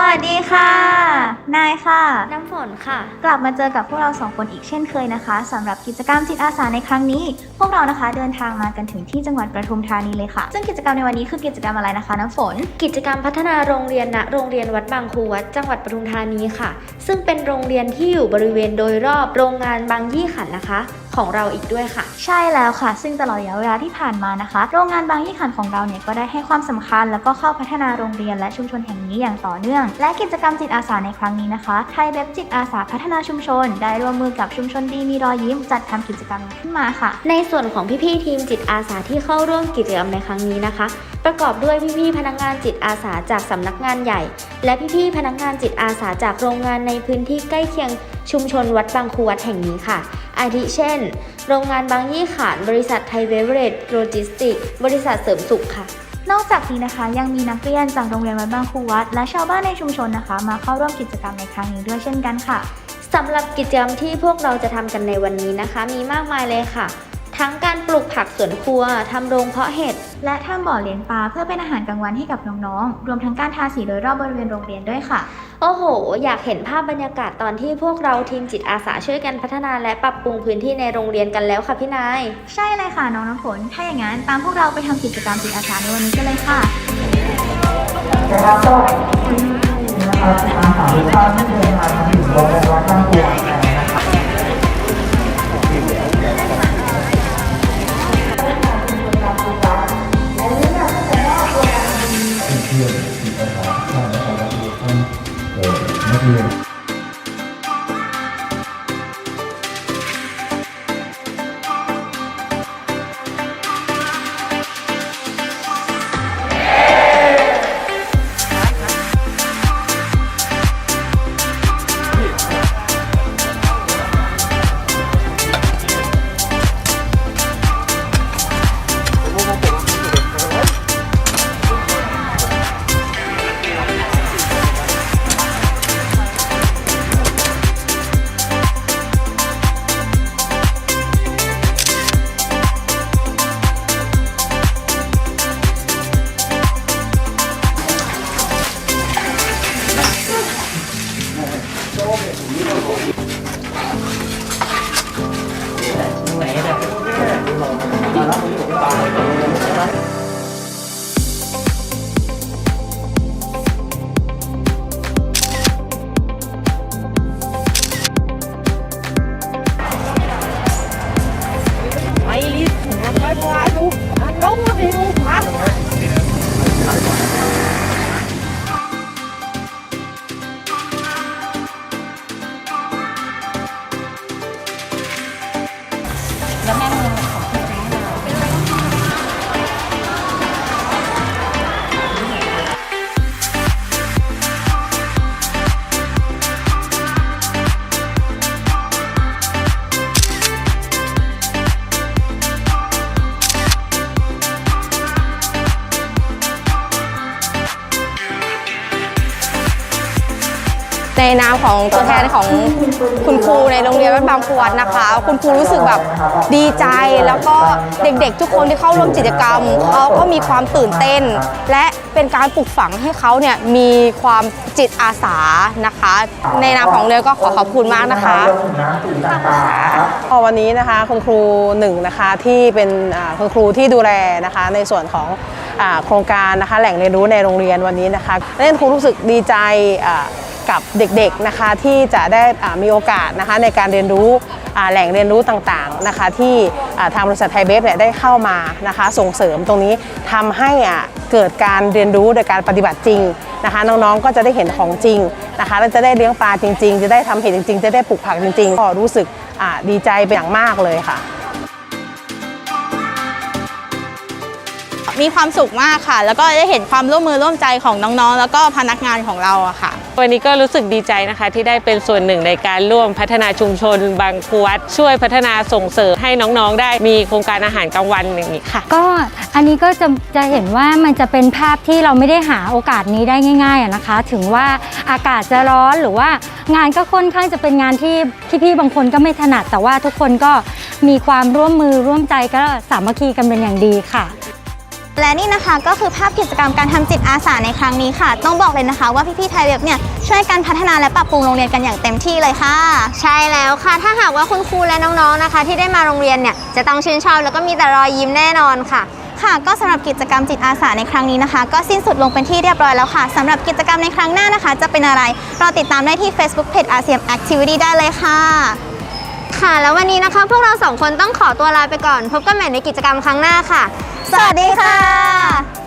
วัสดีค่ะ นายค่ะ น้ำฝนค่ะ กลับมาเจอกับพวกเราสองคนอีกเช่นเคยนะคะสำหรับกิจกรรมจิตอาสาในครั้งนี้ พวกเรานะคะเดินทางมากันถึงที่จังหวัดปทุมธานีเลยค่ะ ซึ่งกิจกรรมในวันนี้คือกิจกรรมอะไรนะคะน้ำฝน กิจกรรมพัฒนาโรงเรียนณโรงเรียนวัดบางครูวัดจังหวัดปทุมธานีค่ะ ซึ่งเป็นโรงเรียนที่อยู่บริเวณโดยรอบโรงงานบางยี่ขันนะคะ ของเราอีกด้วยค่ะ ใช่แล้วค่ะ ซึ่งตลอดระยะเวลาที่ผ่านมานะคะ โรงงานบางยี่ขันของเราเนี่ยก็ได้ให้ความสำคัญ แล้วก็เข้าพัฒนาโรงเรียนและชุมชนแห่งนี้อย่างต่อเนื่อง และกิจกรรมจิตอาสาในครั้งนี้นะคะไทยเว็บจิตอาสาพัฒนาชุมชน ได้ร่วมมือกับชุมชนดีมีรอยยิ้ม จัดทำกิจกรรมนี้ขึ้นมาค่ะ ในส่วนของพี่ๆทีมจิตอาสาที่เข้าร่วมกิจกรรมในครั้งนี้นะคะ ประกอบด้วยพี่ๆพนักงานจิตอาสาจากสำนักงานใหญ่ และพี่ๆพนักงานจิตอาสาจากโรงงานในพื้นที่ใกล้เคียงชุมชนวัดบางครูวัดแห่งนี้ค่ะ อาทิเช่น โรงงานบางยี่ขาน บริษัทไทยเบเวอเรจโลจิสติก บริษัทเสริมสุขค่ะนอกจากนี้นะคะยังมีนักเรียนจากโรงเรียนวัดบางครูวัด และชาวบ้านในชุมชนนะคะ มาเข้าร่วมกิจกรรมในครั้งนี้ด้วยเช่นกันค่ะสำหรับกิจกรรมที่พวกเราจะทำกันในวันนี้นะคะ มีมากมายเลยค่ะ ทั้งการปลูกผักสวนครัวทำโรงเพาะเห็ด และทำบ่อเลี้ยงปลาเพื่อเป็นอาหารกลางวันให้กับน้องๆ รวมทั้งการทาสีโดยรอบบริเวณโรงเรียนด้วยค่ะ โอ้โห อยากเห็นภาพบรรยากาศตอนที่พวกเราทีมจิตอาสาช่วยกันพัฒนาและปรับปรุงพื้นที่ในโรงเรียนกันแล้วค่ะพี่นาย ใช่เลยค่ะน้องน้ำฝน ถ้าอย่างนั้นตามพวกเราไปทำกิจกรรมจิตอาสาในวันนี้กันเลยค่ะ นะครับก็ที่นะครับอาสาทุกท่านที่เดินทางมาถึงโรงเรียนวัดบางครูวัดแล้ว ในนามของตัวแทนของคุณครูในโรงเรียนวัดบางพวนนะคะ คุณครูรู้สึกแบบดีใจแล้วก็เด็กๆ ทุกคนที่เข้าร่วมกิจกรรมเขาก็มีความตื่นเต้น และเป็นการปลูกฝังให้เขาเนี่ยมีความจิตอาสานะคะ ในนามของเรียนก็ขอขอบคุณมากนะคะพอวันนี้นะคะคุณครูหนึ่งนะคะที่เป็นคุณครูที่ดูแลนะคะในส่วนของโครงการนะคะแหล่งเรียนรู้ในโรงเรียนวันนี้นะคะและคุณครูรู้สึกดีใจอ่า กับเด็กๆนะคะที่จะได้มีโอกาสนะคะในการเรียนรู้แหล่งเรียนรู้ต่างๆนะคะที่ทางบริษัทไทยเบฟเนี่ยได้เข้ามานะคะส่งเสริมตรงนี้ทำให้อ่าเกิดการเรียนรู้โดยการปฏิบัติจริงนะคะน้องๆก็จะได้เห็นของจริงนะคะและจะได้เลี้ยงปลาจริง ๆ จะได้ทำเห็ดจริง ๆ จะได้ปลูกผักจริงๆก็รู้สึกดีใจเป็นอย่างมากเลยค่ะมีความสุขมากค่ะ แล้วก็ได้เห็นความร่วมมือร่วมใจของน้องๆ แล้วก็พนักงานของเราอะค่ะ วันนี้ก็รู้สึกดีใจนะคะ ที่ได้เป็นส่วนหนึ่งในการร่วมพัฒนาชุมชน บางครูวัดช่วยพัฒนาส่งเสริมให้น้องๆ ได้มีโครงการอาหารกลางวันอย่างนี้ค่ะ ก็อันนี้ก็จะจะเห็นว่ามันจะเป็นภาพที่เราไม่ได้หาโอกาสนี้ได้ง่ายๆนะคะ ถึงว่าอากาศจะร้อนหรือว่างานก็ค่อนข้างจะเป็นงานที่พี่ๆบางคนก็ไม่ถนัด แต่ว่าทุกคนก็มีความร่วมมือร่วมใจก็สามัคคีกันเป็นอย่างดีค่ะ และนี่นะคะก็คือภาพกิจกรรมการทำจิตอาสาในครั้งนี้ค่ะ ต้องบอกเลยนะคะว่าพี่ๆไทยเว็บเนี่ยช่วยกันพัฒนาและปรับปรุงโรงเรียนกันอย่างเต็มที่เลยค่ะ ใช่แล้วค่ะ ถ้าหากว่าคุณครูและน้องๆนะคะ ที่ได้มาโรงเรียนเนี่ยจะต้องชื่นชอบแล้วก็มีแต่รอยยิ้มแน่นอนค่ะค่ะก็สำหรับกิจกรรมจิตอาสาในครั้งนี้นะคะ ก็สิ้นสุดลงเป็นที่เรียบร้อยแล้วค่ะสำหรับกิจกรรมในครั้งหน้านะคะ จะเป็นอะไรรอติดตามได้ที่ Facebook Page ASEAN Activity ได้เลยค่ะ ค่ะ แล้ววันนี้นะคะ พวกเราสองคนต้องขอตัวลาไปก่อน พบกันใหม่ในกิจกรรมครั้งหน้าค่ะ สวัสดีค่ะ